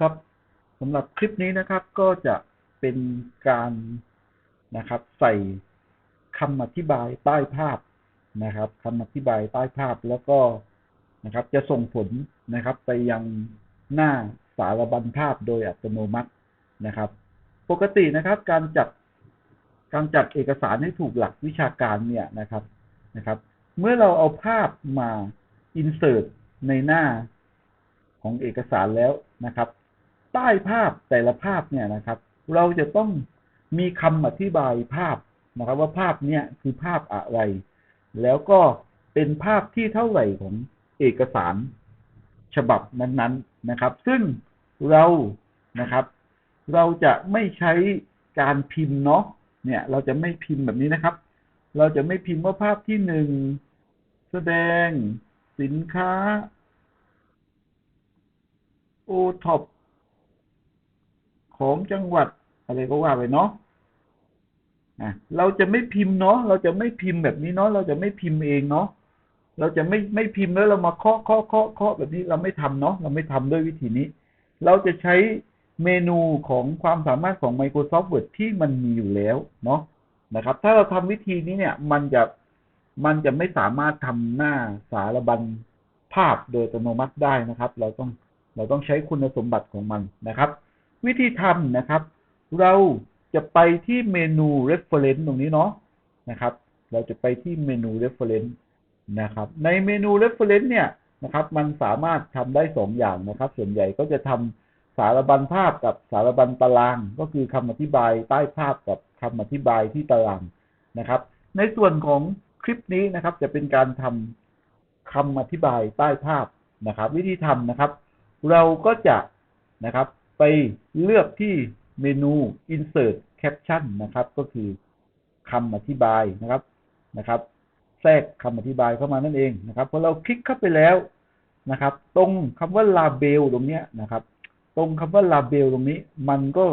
ครับสำหรับคลิปนี้นะครับก็จะเป็นการนะครับ ใส่คำอธิบายใต้ภาพนะครับคำอธิบายใต้ภาพแล้วก็นะครับ จะส่งผลนะครับ ไปยังหน้าสารบัญภาพโดยอัตโนมัตินะครับ ปกตินะครับ การจัดการจัดเอกสารให้ถูกหลักวิชาการเนี่ยนะครับนะครับ เมื่อเราเอาภาพมา insert ในหน้าของเอกสารแล้วนะครับ ต้ภาพแต่ละภาพเนี่ยนะครับ เราจะต้องมีคำอธิบายภาพนะครับ ว่าภาพเนี้ยคือภาพอะไร แล้วก็เป็นภาพที่เท่าไหร่ของเอกสารฉบับนั้นๆนะครับ ซึ่งเรานะครับ เราจะไม่ใช้การพิมพ์เนาะเนี่ย เราจะไม่พิมพ์แบบนี้นะครับ เราจะไม่พิมพ์ว่าภาพที่หนึ่งแสดงสินค้าโอท็อป ของจังหวัดอะไรก็ว่าไปเนาะอะเราจะไม่พิมพ์เนาะเราจะไม่พิมพ์แบบนี้เนาะเราจะไม่พิมพ์เองเนาะเราจะไม่ไม่พิมพ์แล้วเรามาเคาะเคาะเคาะเคาะแบบนี้เราไม่ทำเนาะเราไม่ทำด้วยวิธีนี้ เราจะใช้เมนูของความสามารถของ Microsoft Word ที่มันมีอยู่แล้วเนาะนะครับ ถ้าเราทำวิธีนี้เนี่ย มันจะมันจะไม่สามารถทำหน้าสารบัญภาพโดยอัตโนมัติได้นะครับ เราต้องเราต้องใช้คุณสมบัติของมันนะครับ วิธีทำนะครับ เราจะไปที่เมนู reference ตรงนี้เนาะนะครับ เราจะไปที่เมนู reference นะครับ ในเมนู reference เนี่ยนะครับ มันสามารถทำได้สองอย่างนะครับ ส่วนใหญ่ก็จะทำสารบัญภาพกับสารบัญตาราง ก็คือคำอธิบายใต้ภาพกับคำอธิบายที่ตารางนะครับ ในส่วนของคลิปนี้นะครับ จะเป็นการทำคำอธิบายใต้ภาพนะครับ วิธีทำนะครับ เราก็จะนะครับ ไปเลือกที่เมนู insert caption นะครับ ก็คือคำอธิบายนะครับนะครับ แทรกคำอธิบายเข้ามานั่นเองนะครับพอเราคลิกเข้าไปแล้วนะครับ ตรงคำว่า label ตรงนี้นะครับ ตรงคำว่า label ตรงนี้ มันก็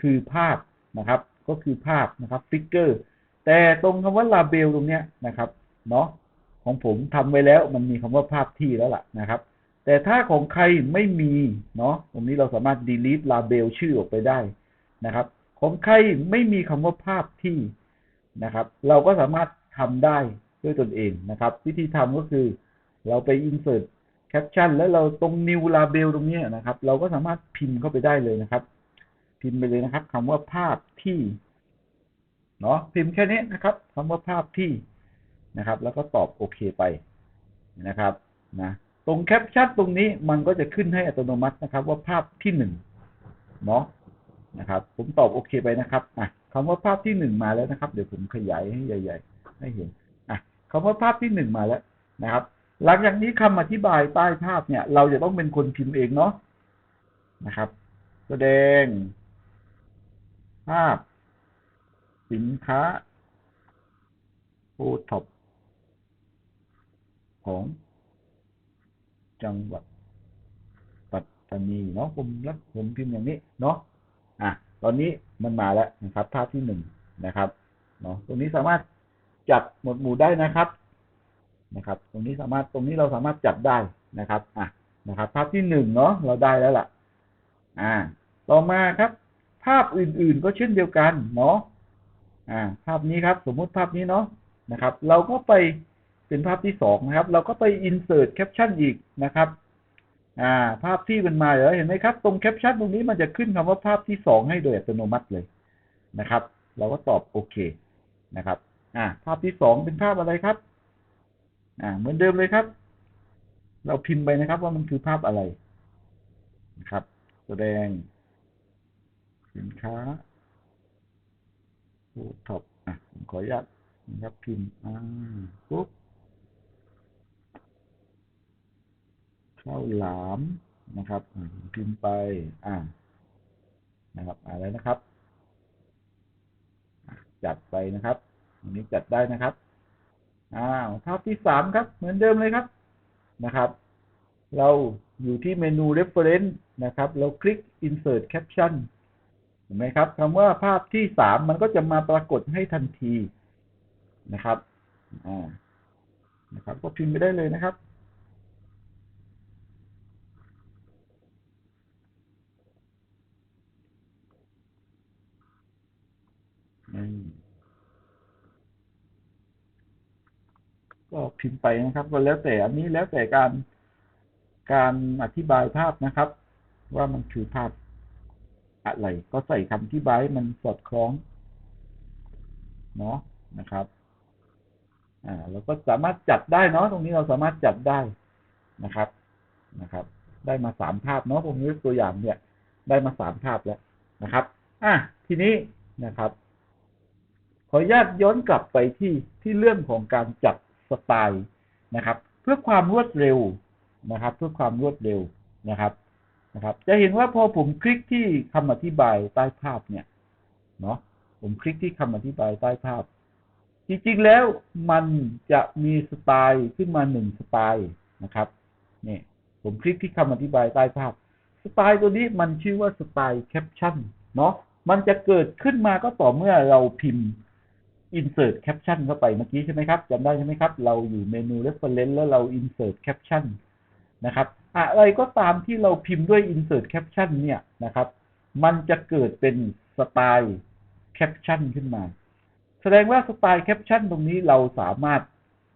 คือภาพนะครับ ก็คือภาพนะครับ figure แต่ตรงคำว่า label ตรงนี้นะครับเนาะของผมทำไว้แล้วมันมีคำว่าภาพที่แล้วล่ะนะครับ แต่ถ้าของใครไม่มีเนาะตรงนี้เราสามารถ delete label ชื่อออกไปได้นะครับ ของใครไม่มีคำว่าภาพที่นะครับ เราก็สามารถทำได้ด้วยตนเองนะครับ วิธีทำก็คือเราไป insert caption แล้วเราตรง new label ตรงนี้นะครับ เราก็สามารถพิมพ์เข้าไปได้เลยนะครับ พิมพ์ไปเลยนะครับคำว่าภาพที่เนาะพิมพ์แค่นี้นะครับคำว่าภาพที่นะครับ แล้วก็ตอบโอเคไปนะครับนะ ตรงแคปชั่นตรงนี้มันก็จะขึ้นให้อัตโนมัตินะครับ ว่าภาพที่หนึ่งเนาะนะครับ ผมตอบโอเคไปนะครับอะคำว่าภาพที่หนึ่งมาแล้วนะครับ เดี๋ยวผมขยายให้ใหญ่ ๆ ให้เห็นอะคำว่าภาพที่หนึ่งมาแล้วนะครับ หลังจากนี้คำอธิบายใต้ภาพเนี่ย เราจะต้องเป็นคนพิมพ์เองเนาะนะครับ แสดง ภาพ สินค้าโอท็อปของ จังหวัดปัตตานีเนาะผมรับผมพิมพ์อย่างนี้เนาะอะตอนนี้มันมาแล้วนะครับ ภาพที่หนึ่งนะครับเนาะตรงนี้สามารถจัดหมวดหมู่ได้นะครับนะครับ ตรงนี้สามารถตรงนี้เราสามารถจัดได้นะครับอะนะครับ ภาพที่หนึ่งเนาะเราได้แล้วล่ะ อ่า ต่อมาครับ ภาพอื่นๆก็เช่นเดียวกันเนาะอ่า ภาพนี้ครับ สมมุติภาพนี้เนาะนะครับ เราก็ไป เป็นภาพที่สองนะครับ เราก็ไป insert caption อีกนะครับอ่าภาพที่มันมาเห็นไหมครับ ตรงแคปชั่นตรงนี้มันจะขึ้นคำว่าภาพที่สองให้โดยอัตโนมัติเลยนะครับ เราก็ตอบโอเคนะครับอ่าภาพที่สองเป็นภาพอะไรครับอ่าเหมือนเดิมเลยครับ เราพิมพ์ไปนะครับว่ามันคือภาพอะไรนะครับ แสดง สินค้าโอท็อปอะผมขออนุญาตนะครับพิมพ์อ่าปุ๊บ ข้าวหลามนะครับพิมพ์ไปอ่านะครับอะไรนะครับ จัดไปนะครับอันนี้จัดได้นะครับอ้าวภาพที่สามครับ เหมือนเดิมเลยครับนะครับ เราอยู่ที่เมนู reference นะครับ เราคลิก insert caption เห็นไหมครับคำว่าภาพที่สามมันก็จะมาปรากฏให้ทันทีนะครับอ่านะครับ ก็พิมพ์ไปได้เลยนะครับ ก็พิมพ์ไปนะครับ ก็แล้วแต่อันนี้แล้วแต่การการอธิบายภาพนะครับ ว่ามันคือภาพอะไร ก็ใส่คำอธิบายมันสอดคล้องเนาะนะครับอ่าเราก็สามารถจัดได้เนาะตรงนี้เราสามารถจัดได้นะครับนะครับ ได้มาสามภาพเนาะผมยกตัวอย่างเนี่ย ได้มาสามภาพแล้วนะครับ อะทีนี้นะครับ ขออนุญาตย้อนกลับไปที่ที่เรื่องของการจัดสไตล์นะครับ เพื่อความรวดเร็วนะครับ เพื่อความรวดเร็วนะครับนะครับ จะเห็นว่าพอผมคลิกที่คำอธิบายใต้ภาพเนี่ยเนาะผมคลิกที่คำอธิบายใต้ภาพ จริงๆแล้วมันจะมีสไตล์ขึ้นมาหนึ่งสไตล์นะครับนี่ผมคลิกที่คำอธิบายใต้ภาพ สไตล์ตัวนี้มันชื่อว่าสไตล์แคปชั่นเนาะมันจะเกิดขึ้นมาก็ต่อเมื่อเราพิมพ์ insert caption เข้าไปเมื่อกี้ใช่ไหมครับจำได้ใช่ไหมครับ เราอยู่เมนู reference แล้วเรา insert caption นะครับอะไรก็ตามที่เราพิมพ์ด้วย insert caption เนี่ยนะครับ มันจะเกิดเป็นสไตล์ caption ขึ้นมา แสดงว่าสไตล์ caption ตรงนี้เราสามารถ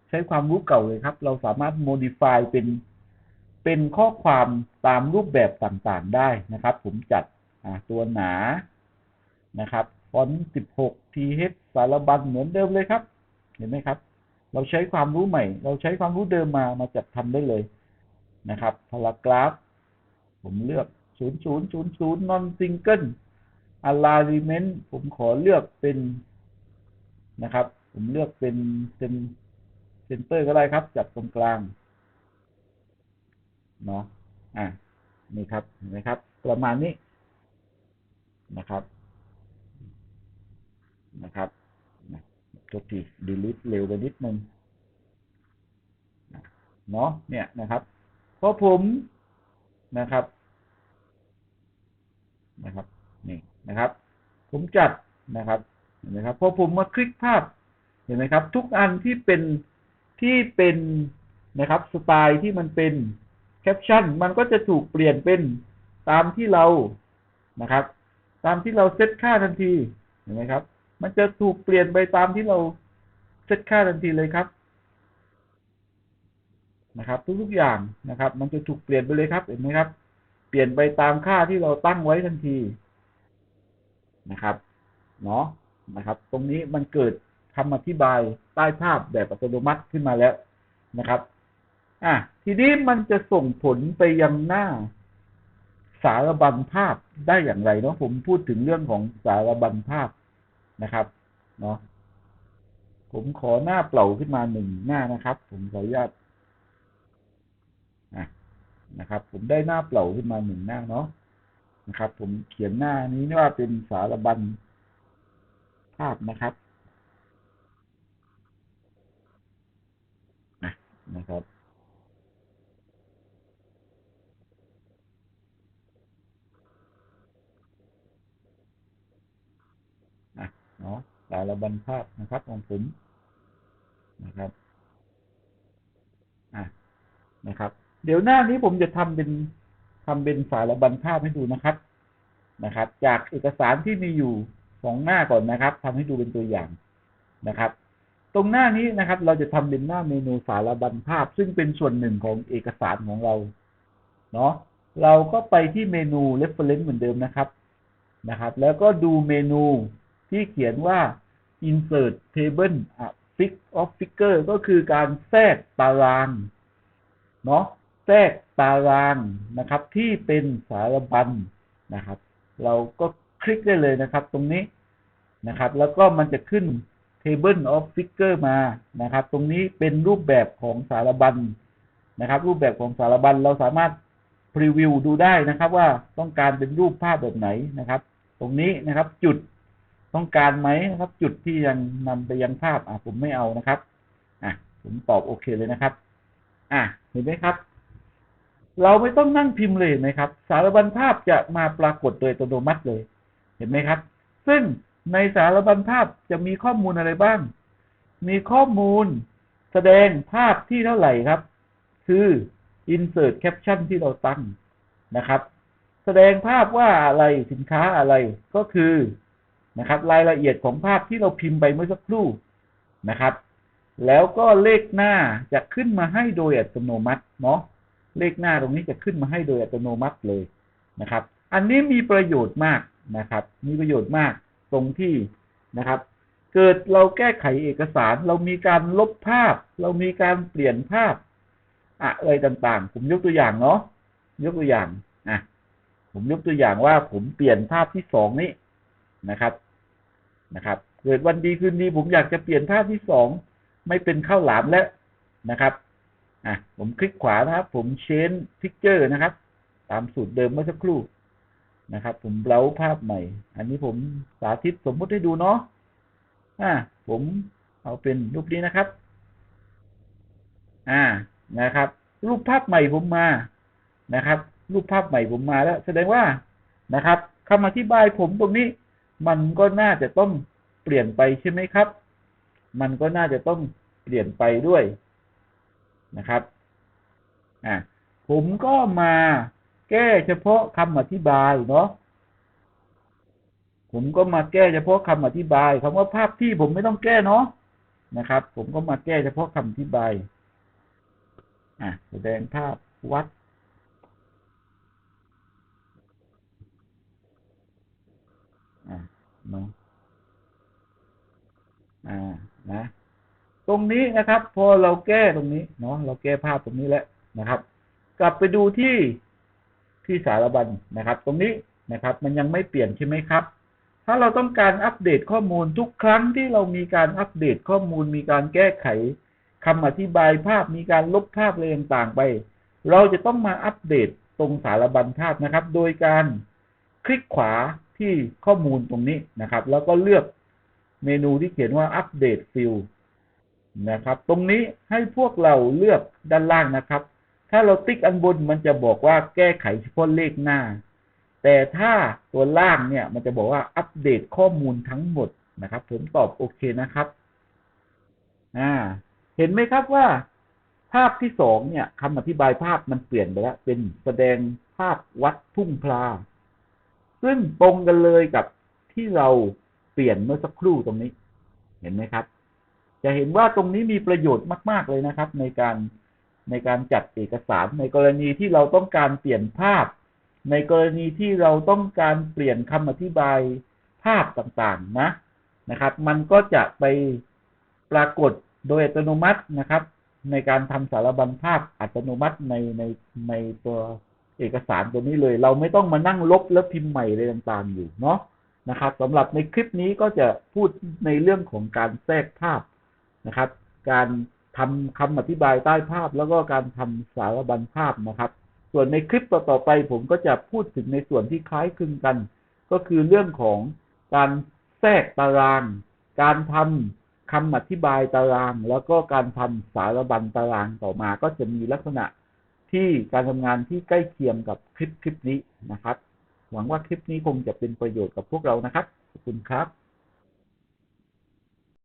ใช้ความรู้เก่าเลยครับ เราสามารถ modify เป็นเป็นข้อความตามรูปแบบต่างๆได้นะครับ ผมจัดตัวหนานะครับ ฟอนต์16 th สารบัญเหมือนเดิมเลยครับ เห็นไหมครับ เราใช้ความรู้ใหม่ เราใช้ความรู้เดิมมามาจัดทำได้เลยนะครับพารากราฟ ผมเลือก 0000 non single alignment ผมขอเลือกเป็นนะครับ ผมเลือกเป็นเป็นเซนเตอร์ก็ได้ครับ จับตรงกลางเนาะอะนี่ครับเห็นไหมครับ ประมาณนี้นะครับ นะครับตัวทีดีลิทเร็วไปนิดนึงเนาะเนี่ยนะครับพอผมนะครับนะครับนี่นะครับ ผมจัดนะครับเห็นไหมครับพอผมมาคลิกภาพเห็นไหมครับ ทุกอันที่เป็นที่เป็นนะครับสไตล์ที่มันเป็นแคปชั่นมันก็จะถูกเปลี่ยนเป็นตามที่เรานะครับ ตามที่เราเซตค่าทันทีเห็นไหมครับ มันจะถูกเปลี่ยนไปตามที่เราเซตค่าทันทีเลยครับนะครับ ทุกๆอย่างนะครับ มันจะถูกเปลี่ยนไปเลยครับเห็นไหมครับ เปลี่ยนไปตามค่าที่เราตั้งไว้ทันทีนะครับเนาะนะครับ ตรงนี้มันเกิดคำอธิบายใต้ภาพแบบอัตโนมัติขึ้นมาแล้วนะครับอะทีนี้มันจะส่งผลไปยังหน้าสารบัญภาพได้อย่างไรเนาะผมพูดถึงเรื่องของสารบัญภาพ นะครับเนาะผมขอหน้าเปล่าขึ้นมาหนึ่งหน้านะครับ ผมขออนุญาตนะครับ ผมได้หน้าเปล่าขึ้นมาหนึ่งหน้าเนาะนะครับ ผมเขียนหน้านี้ว่าเป็นสารบัญภาพนะครับนะครับ อะ เนาะสารบัญภาพนะครับของผมนะครับอะนะครับ เดี๋ยวหน้านี้ผมจะทำเป็นทำเป็นสารบัญภาพให้ดูนะครับนะครับ จากเอกสารที่มีอยู่สองหน้าก่อนนะครับทำให้ดูเป็นตัวอย่างนะครับ ตรงหน้านี้นะครับ เราจะทำเป็นหน้าเมนูสารบัญภาพ ซึ่งเป็นส่วนหนึ่งของเอกสารของเราเนาะเราก็ไปที่เมนู reference เหมือนเดิมนะครับนะครับ แล้วก็ดูเมนูที่เขียนว่า insert table fix of figure ก็คือการแทรกตาราง เนาะแทรกตารางนะครับ ที่เป็นสารบัญนะครับ เราก็คลิกได้เลยนะครับ ตรงนี้นะครับ แล้วก็มันจะขึ้น table of figure มานะครับ ตรงนี้เป็นรูปแบบของสารบัญนะครับ รูปแบบของสารบัญเราสามารถพรีวิวดูได้นะครับ ว่าต้องการเป็นรูปภาพแบบไหนนะครับ ตรงนี้นะครับจุด ต้องการไหมนะครับ จุดที่ยังนำไปยังภาพ อะผมไม่เอานะครับ อะผมตอบโอเคเลยนะครับ อะเห็นไหมครับ เราไม่ต้องนั่งพิมพ์เลยเห็นไหมครับ สารบัญภาพจะมาปรากฏโดยอัตโนมัติเลย เห็นไหมครับ ซึ่งในสารบัญภาพจะมีข้อมูลอะไรบ้าง มีข้อมูลแสดงภาพที่เท่าไหร่ครับ คือ insert caption ที่เราตั้งนะครับ แสดงภาพว่าอะไรสินค้าอะไรก็คือ นะครับ รายละเอียดของภาพที่เราพิมพ์ไปเมื่อสักครู่นะครับ แล้วก็เลขหน้าจะขึ้นมาให้โดยอัตโนมัติเนาะเลขหน้าตรงนี้จะขึ้นมาให้โดยอัตโนมัติเลยนะครับ อันนี้มีประโยชน์มากนะครับ มีประโยชน์มากตรงที่นะครับ เกิดเราแก้ไขเอกสาร เรามีการลบภาพ เรามีการเปลี่ยนภาพอะไรต่างๆ ผมยกตัวอย่างเนาะยกตัวอย่างอะผมยกตัวอย่างว่าผมเปลี่ยนภาพที่สองนี้ นะครับนะครับ เกิดวันดีคืนดีผมอยากจะเปลี่ยนภาพที่สองไม่เป็นข้าวหลามแล้วนะครับอะผมคลิกขวานะครับ ผมเชนพิกเจอร์นะครับ ตามสูตรเดิมเมื่อสักครู่นะครับ ผมเบราภาพใหม่ อันนี้ผมสาธิตสมมติให้ดูเนาะอ่าผมเอาเป็นรูปนี้นะครับ อ่านะครับ รูปภาพใหม่ผมมานะครับ รูปภาพใหม่ผมมาแล้ว แสดงว่านะครับคำอธิบายผมตรงนี้ มันก็น่าจะต้องเปลี่ยนไปใช่ไหมครับ มันก็น่าจะต้องเปลี่ยนไปด้วยนะครับอ่าผมก็มาแก้เฉพาะคำอธิบายเนาะผมก็มาแก้เฉพาะคำอธิบายคำว่าภาพที่ผมไม่ต้องแก้เนาะนะครับ ผมก็มาแก้เฉพาะคำอธิบายอะแสดงภาพวัด อะ เนาะอ่านะ ตรงนี้นะครับ พอเราแก้ตรงนี้เนาะเราแก้ภาพตรงนี้แล้วนะครับ กลับไปดูที่ที่สารบัญนะครับ ตรงนี้นะครับ มันยังไม่เปลี่ยนใช่ไหมครับ ถ้าเราต้องการอัปเดตข้อมูลทุกครั้งที่เรามีการอัปเดตข้อมูล มีการแก้ไขคำอธิบายภาพมีการลบภาพอะไรต่างๆไป เราจะต้องมาอัปเดตตรงสารบัญภาพนะครับ โดยการคลิกขวา ที่ข้อมูลตรงนี้นะครับ แล้วก็เลือกเมนูที่เขียนว่าอัปเดตฟิลนะครับ ตรงนี้ให้พวกเราเลือกด้านล่างนะครับ ถ้าเราติ๊กอันบนมันจะบอกว่าแก้ไขเฉพาะเลขหน้า แต่ถ้าตัวล่างเนี่ย มันจะบอกว่าอัปเดตข้อมูลทั้งหมดนะครับ ผมตอบโอเคนะครับ อ่า เห็นไหมครับว่า ภาพที่สองเนี่ยคำอธิบายภาพมันเปลี่ยนไปแล้วเป็นแสดงภาพวัดทุ่งพลา ซึ่งตรงกันเลยกับที่เราเปลี่ยนเมื่อสักครู่ตรงนี้ เห็นไหมครับ จะเห็นว่าตรงนี้มีประโยชน์มาก ๆ เลยนะครับ ในการในการจัดเอกสารในกรณีที่เราต้องการเปลี่ยนภาพ ในกรณีที่เราต้องการเปลี่ยนคำอธิบายภาพต่างๆนะนะครับ มันก็จะไปปรากฏโดยอัตโนมัตินะครับ ในการทำสารบัญภาพอัตโนมัติในในในตัว เอกสารตัวนี้เลย เราไม่ต้องมานั่งลบแล้วพิมพ์ใหม่อะไรต่างๆอยู่เนาะนะครับสำหรับในคลิปนี้ก็จะพูดในเรื่องของการแทรกภาพนะครับ การทำคำอธิบายใต้ภาพแล้วก็การทำสารบัญภาพนะครับ ส่วนในคลิปต่อๆไปผมก็จะพูดถึงในส่วนที่คล้ายคลึงกัน ก็คือเรื่องของการแทรกตาราง การทำคำอธิบายตาราง แล้วก็การทำสารบัญตารางต่อมาก็จะมีลักษณะ ที่การทำงานที่ใกล้เคียงกับคลิปคลิปนี้นะครับ หวังว่าคลิปนี้คงจะเป็นประโยชน์กับพวกเรานะครับขอบคุณครับ